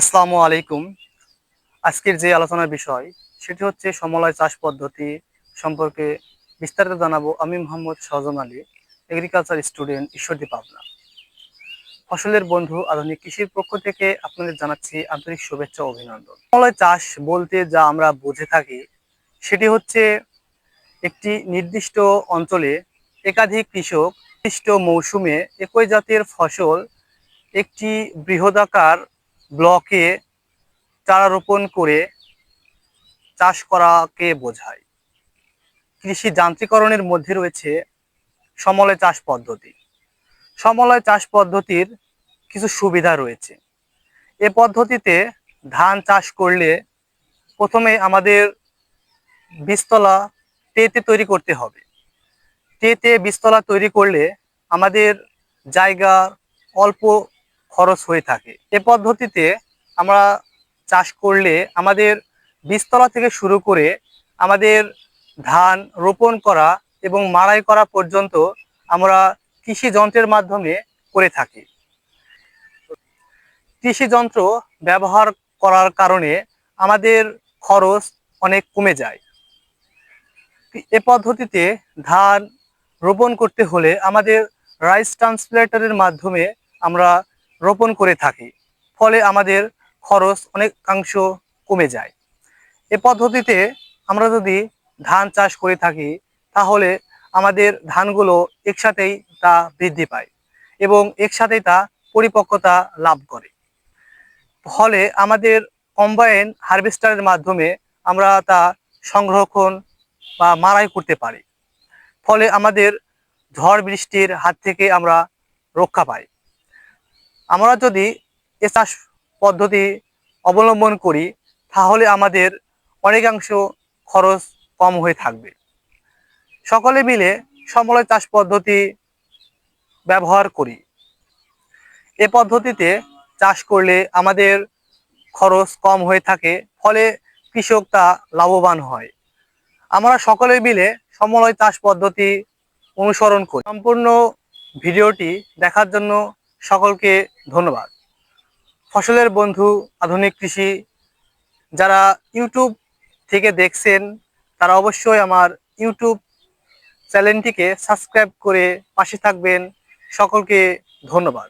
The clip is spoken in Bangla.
আসসালামু আলাইকুম। আজকের যে আলোচনার বিষয়, সেটি হচ্ছে সমলয় চাষ পদ্ধতি সম্পর্কে বিস্তারিত জানাব আমি মোহাম্মদ সহজন আলী এগ্রিকালচার স্টুডেন্ট ঈশ্বরদী পাবনা। ফসলের বন্ধু, আধুনিক কৃষির পক্ষ থেকে আপনাদের জানাচ্ছি আন্তরিক শুভেচ্ছা অভিনন্দন। সমলয় চাষ বলতে যা আমরা বুঝে থাকি, সেটি হচ্ছে একটি নির্দিষ্ট অঞ্চলে একাধিক কৃষক নির্দিষ্ট মৌসুমে একই জাতের ফসল একটি বৃহদাকার ব্লকে চারা রোপণ করে চাষ করাকে বোঝায়। কৃষি যান্ত্রিকরণের মধ্যে রয়েছে সমলয় চাষ পদ্ধতি। সমলয় চাষ পদ্ধতির কিছু সুবিধা রয়েছে। এ পদ্ধতিতে ধান চাষ করলে প্রথমে আমাদের বীজতলা টেতে তৈরি করতে হবে। টেতে বীজতলা তৈরি করলে আমাদের জায়গা অল্প খরচ হয়ে থাকে। এ পদ্ধতিতে আমরা চাষ করলে আমাদের বীজতলা থেকে শুরু করে আমাদের ধান রোপণ করা এবং মাড়াই করা পর্যন্ত আমরা কৃষি যন্ত্রের মাধ্যমে করে থাকি। কৃষি যন্ত্র ব্যবহার করার কারণে আমাদের খরচ অনেক কমে যায়। এ পদ্ধতিতে ধান রোপণ করতে হলে আমাদের রাইস ট্রান্সপ্লেটারের মাধ্যমে আমরা রোপণ করে থাকি, ফলে আমাদের খরচ অনেকাংশ কমে যায়। এ পদ্ধতিতে আমরা যদি ধান চাষ করে থাকি, তাহলে আমাদের ধানগুলো একসাথেই তা বৃদ্ধি পায় এবং একসাথেই তা পরিপক্কতা লাভ করে। ফলে আমাদের কম্বাইন হারভেস্টারের মাধ্যমে আমরা তা সংরক্ষণ বা মারাই করতে পারি। ফলে আমাদের ঝড় বৃষ্টির হাত থেকে আমরা রক্ষা পাই। আমরা যদি এ চাষ পদ্ধতি অবলম্বন করি, তাহলে আমাদের অনেকাংশ খরচ কম হয়ে থাকবে। সকলে মিলে সমলয় চাষ পদ্ধতি ব্যবহার করি। এ পদ্ধতিতে চাষ করলে আমাদের খরচ কম হয়ে থাকে, ফলে কৃষক তা লাভবান হয়। আমরা সকলে মিলে সমলয় চাষ পদ্ধতি অনুসরণ করি। সম্পূর্ণ ভিডিওটি দেখার জন্য সকলকে ধন্যবাদ। ফসলের বন্ধু, আধুনিক কৃষি, যারা ইউটিউব থেকে দেখছেন, তারা অবশ্যই আমার ইউটিউব চ্যানেলটিকে সাবস্ক্রাইব করে পাশে থাকবেন। সকলকে ধন্যবাদ।